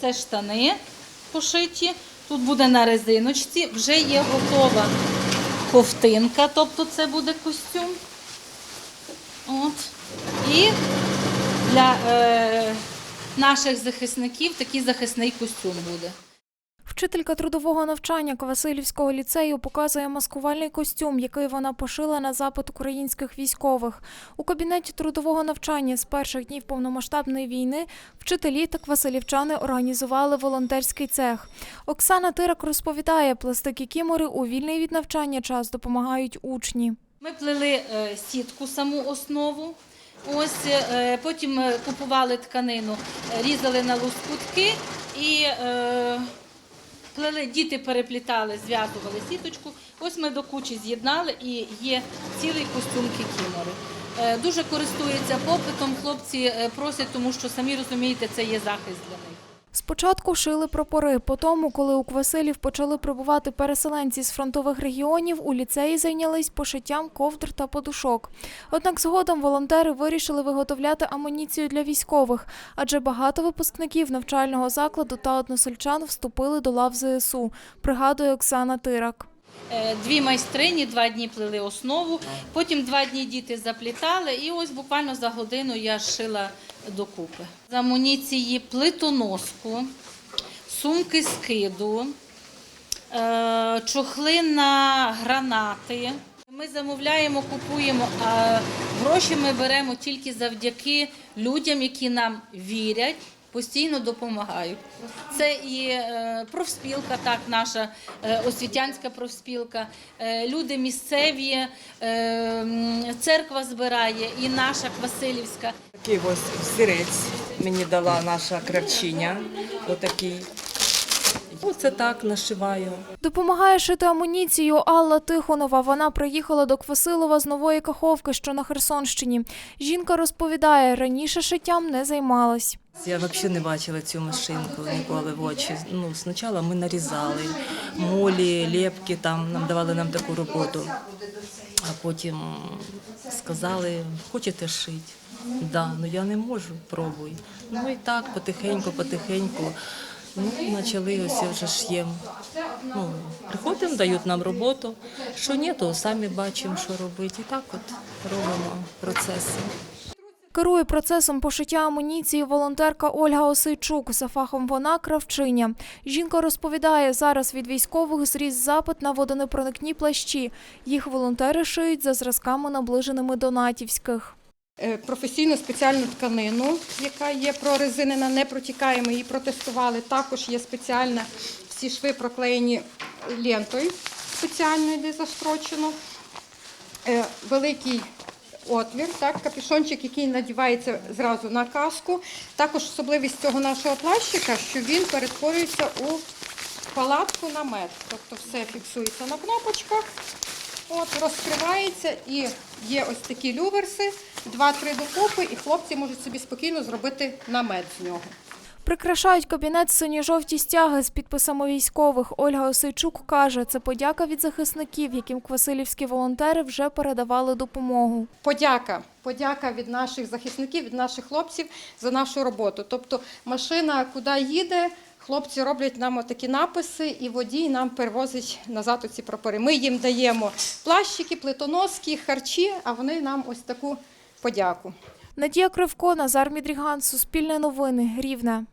Це штани пошиті. Тут буде на резиночці. Вже є готова ковтинка, тобто це буде костюм. От. І для е, наших захисників такий захисний костюм буде. Вчителька трудового навчання Квасилівського ліцею показує маскувальний костюм, який вона пошила на запит українських військових. У кабінеті трудового навчання з перших днів повномасштабної війни вчителі та квасилівчани організували волонтерський цех. Оксана Тирак розповідає, пласти кікімори у вільний від навчання час допомагають учні. Ми плели е, сітку саму основу. Ось е, потім е, купували тканину, різали на лоскутки і плели, діти переплітали, зв'язували сіточку. Ось ми до кучі з'єднали і є цілий костюм кікімори. Е, Дуже користується попитом. Хлопці е, просять, тому що самі розумієте, це є захист для них. Спочатку шили прапори. Потім, коли у Квасилів почали прибувати переселенці з фронтових регіонів, у ліцеї зайнялись пошиттям ковдр та подушок. Однак згодом волонтери вирішили виготовляти амуніцію для військових, адже багато випускників навчального закладу та односельчан вступили до лав ЗСУ, пригадує Оксана Тирак. Е, Дві майстрині два дні плели основу, потім два дні діти заплітали, і ось буквально за годину я шила докупи. З амуніції плитоноску, сумки скиду, е, чохли на гранати. Ми замовляємо, купуємо, а гроші ми беремо тільки завдяки людям, які нам вірять. Постійно допомагають. Це і е, профспілка, так, наша е, освітянська профспілка, е, люди місцеві, церква збирає, і наша Квасилівська. Такий ось сирець мені дала наша кравчиня. Отакий. Оце так нашиваю. Допомагає шити амуніцію Алла Тихонова. Вона приїхала до Квасилова з нової Каховки, що на Херсонщині. Жінка розповідає, раніше шиттям не займалась. Я взагалі не бачила цю машинку ніколи в очі. Ну, спочатку ми нарізали молі, лепки, там нам давали нам таку роботу. А потім сказали, хочете шити? Да, ну я не можу, пробуй. Ну і так, потихеньку, потихеньку. Ну, почали ось вже ш'єм. Ну, приходимо, дають нам роботу. Що ні, то самі бачимо, що робити. І так от робимо процеси. Керує процесом пошиття амуніції волонтерка Ольга Осейчук. За фахом вона кравчиня. Жінка розповідає, зараз від військових зріс запит на водонепроникні плащі. Їх волонтери шиють за зразками, наближеними до натівських. Е, професійну спеціальну тканину, яка є прорезинена, не протікає. Ми її протестували. Також є спеціальна, всі шви проклеєні лентою спеціальною, де застрочено. Е, Великий отвір, так, капюшончик, який надівається зразу на каску. Також особливість цього нашого плащика, що він перетворюється у палатку намет. Тобто все фіксується на кнопочках. От, розкривається і є ось такі люверси, два-три докупи, і хлопці можуть собі спокійно зробити намет з нього. Прикрашають кабінет сині-жовті стяги з підписами військових. Ольга Осейчук каже, це подяка від захисників, яким квасилівські волонтери вже передавали допомогу. Подяка. Подяка від наших захисників, від наших хлопців за нашу роботу. Тобто машина куди їде, хлопці роблять нам такі написи, і водій нам перевозить назад оці прапори. Ми їм даємо плащики, плитоноски, харчі, а вони нам ось таку подяку. Надія Кривко, Назар Мідріган, Суспільне новини, Рівне.